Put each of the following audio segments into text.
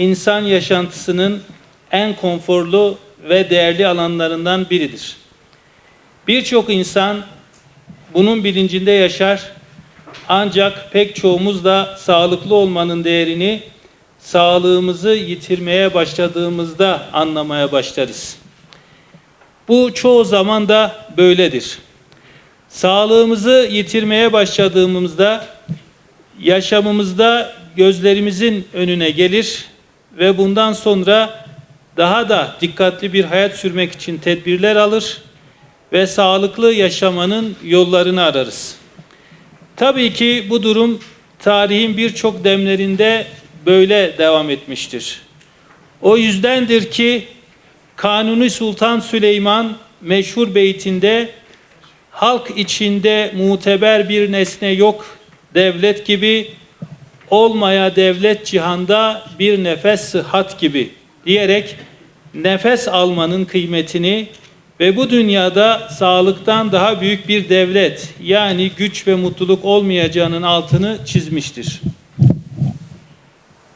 insan yaşantısının en konforlu ve değerli alanlarından biridir. Birçok insan bunun bilincinde yaşar ancak pek çoğumuz da sağlıklı olmanın değerini sağlığımızı yitirmeye başladığımızda anlamaya başlarız. Bu çoğu zaman da böyledir. Sağlığımızı yitirmeye başladığımızda yaşamımızda gözlerimizin önüne gelir ve bundan sonra daha da dikkatli bir hayat sürmek için tedbirler alır ve sağlıklı yaşamanın yollarını ararız. Tabii ki bu durum tarihin birçok demlerinde böyle devam etmiştir. O yüzdendir ki Kanuni Sultan Süleyman meşhur beytinde halk içinde muteber bir nesne yok devlet gibi olmaya devlet cihanda bir nefes sıhhat gibi diyerek nefes almanın kıymetini ve bu dünyada sağlıktan daha büyük bir devlet yani güç ve mutluluk olmayacağının altını çizmiştir.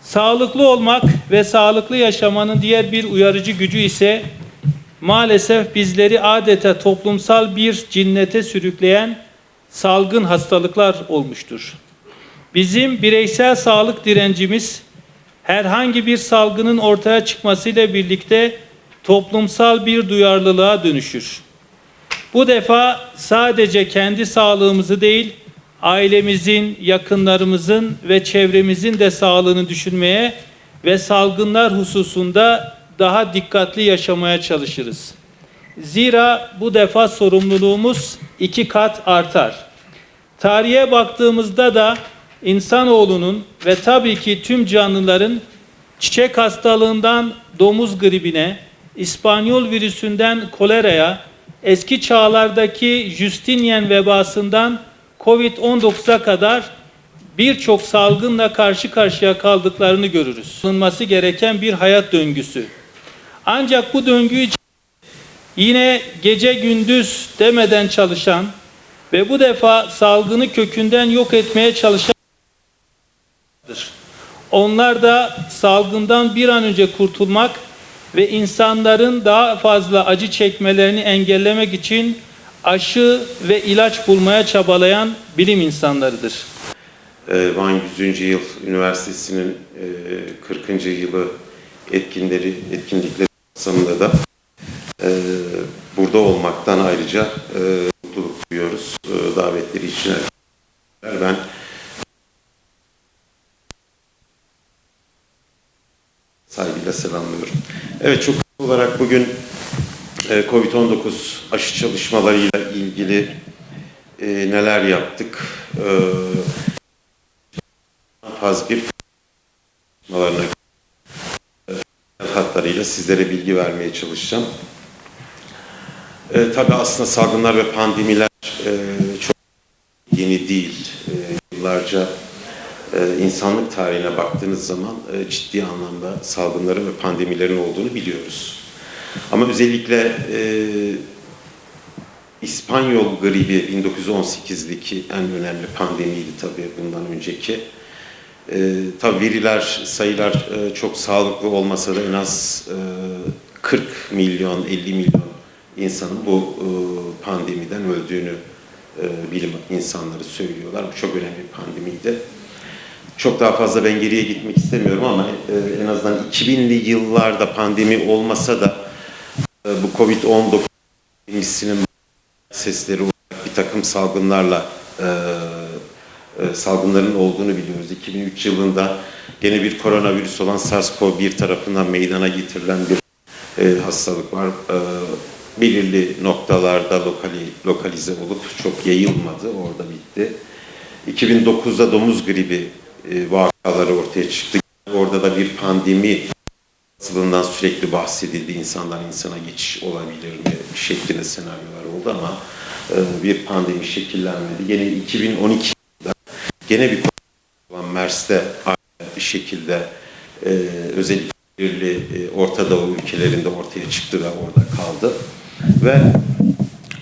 Sağlıklı olmak ve sağlıklı yaşamanın diğer bir uyarıcı gücü ise maalesef bizleri adeta toplumsal bir cinnete sürükleyen salgın hastalıklar olmuştur. Bizim bireysel sağlık direncimiz herhangi bir salgının ortaya çıkmasıyla birlikte toplumsal bir duyarlılığa dönüşür. Bu defa sadece kendi sağlığımızı değil, ailemizin, yakınlarımızın ve çevremizin de sağlığını düşünmeye ve salgınlar hususunda daha dikkatli yaşamaya çalışırız. Zira bu defa sorumluluğumuz iki kat artar. Tarihe baktığımızda da insanoğlunun ve tabii ki tüm canlıların çiçek hastalığından domuz gribine, İspanyol virüsünden koleraya, eski çağlardaki Justinian vebasından Covid-19'a kadar birçok salgınla karşı karşıya kaldıklarını görürüz. Alınması gereken bir hayat döngüsü. Ancak bu döngü için yine gece gündüz demeden çalışan ve bu defa salgını kökünden yok etmeye çalışan onlar da salgından bir an önce kurtulmak ve insanların daha fazla acı çekmelerini engellemek için aşı ve ilaç bulmaya çabalayan bilim insanlarıdır. Ee, Van 100. Yıl Üniversitesi'nin e, 40. yılı etkinleri, etkinlikleri kapsamında da e, burada olmaktan ayrıca e, mutluluk duyuyoruz. E, davetleri için ben saygıyla selamlıyorum. Evet çok kısa olarak bugün e, Covid-19 aşı çalışmalarıyla ilgili e, neler yaptık? E, faz bir çalışmalarına e, hatlarıyla sizlere bilgi vermeye çalışacağım. E, tabii aslında salgınlar ve pandemiler e, çok yeni değil. E, yıllarca e, insanlık tarihine baktığınız zaman e, ciddi anlamda salgınların ve pandemilerin olduğunu biliyoruz. Ama özellikle e, İspanyol gribi 1918'deki en önemli pandemiydi tabii bundan önceki. E, tabii veriler, sayılar e, çok sağlıklı olmasa da en az e, 40 milyon, 50 milyon insanın bu e, pandemiden öldüğünü e, bilim insanları söylüyorlar. Bu çok önemli bir pandemiydi. Çok daha fazla ben geriye gitmek istemiyorum ama e, en azından 2000'li yıllarda pandemi olmasa da e, bu Covid-19 emisinin sesleri olarak bir takım salgınlarla e, e, salgınların olduğunu biliyoruz. 2003 yılında gene bir koronavirüs olan SARS-CoV-1 tarafından meydana getirilen bir e, hastalık var. E, belirli noktalarda lokali, lokalize olup çok yayılmadı, orada bitti. 2009'da domuz gribi e, vakaları ortaya çıktı. Orada da bir pandemi hastalığından sürekli bahsedildi. İnsandan insana geçiş olabilir mi şeklinde senaryolar oldu ama e, bir pandemi şekillenmedi. Yine 2012'de gene bir olan MERS'te aynı şekilde e, özellikle belirli e, Orta Doğu ülkelerinde ortaya çıktı ve orada kaldı. Ve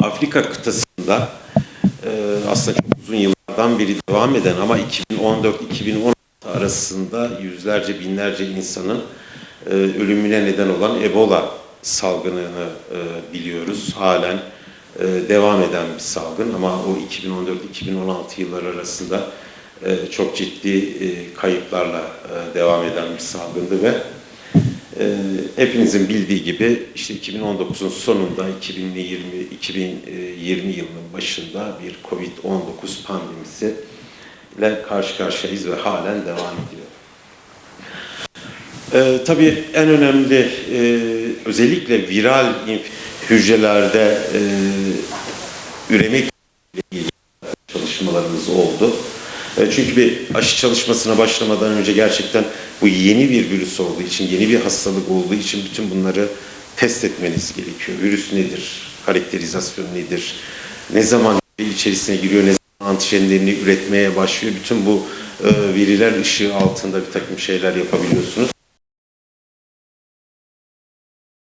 Afrika kıtasında e, aslında çok uzun yıllardan beri devam eden ama 2014-2016 arasında yüzlerce binlerce insanın e, ölümüne neden olan Ebola salgınını e, biliyoruz. Halen e, devam eden bir salgın ama o 2014-2016 yılları arasında e, çok ciddi e, kayıplarla e, devam eden bir salgındı ve e, hepinizin bildiği gibi işte 2019'un sonunda 2020 2020 yılının başında bir Covid-19 pandemisi ile karşı karşıyayız ve halen devam ediyor. Ee, tabii en önemli e, özellikle viral hücrelerde e, üremek ile ilgili çalışmalarımız oldu. E, çünkü bir aşı çalışmasına başlamadan önce gerçekten bu yeni bir virüs olduğu için, yeni bir hastalık olduğu için bütün bunları test etmeniz gerekiyor. Virüs nedir? Karakterizasyon nedir? Ne zaman içerisine giriyor? Ne zaman antijenlerini üretmeye başlıyor? Bütün bu e, veriler ışığı altında bir takım şeyler yapabiliyorsunuz.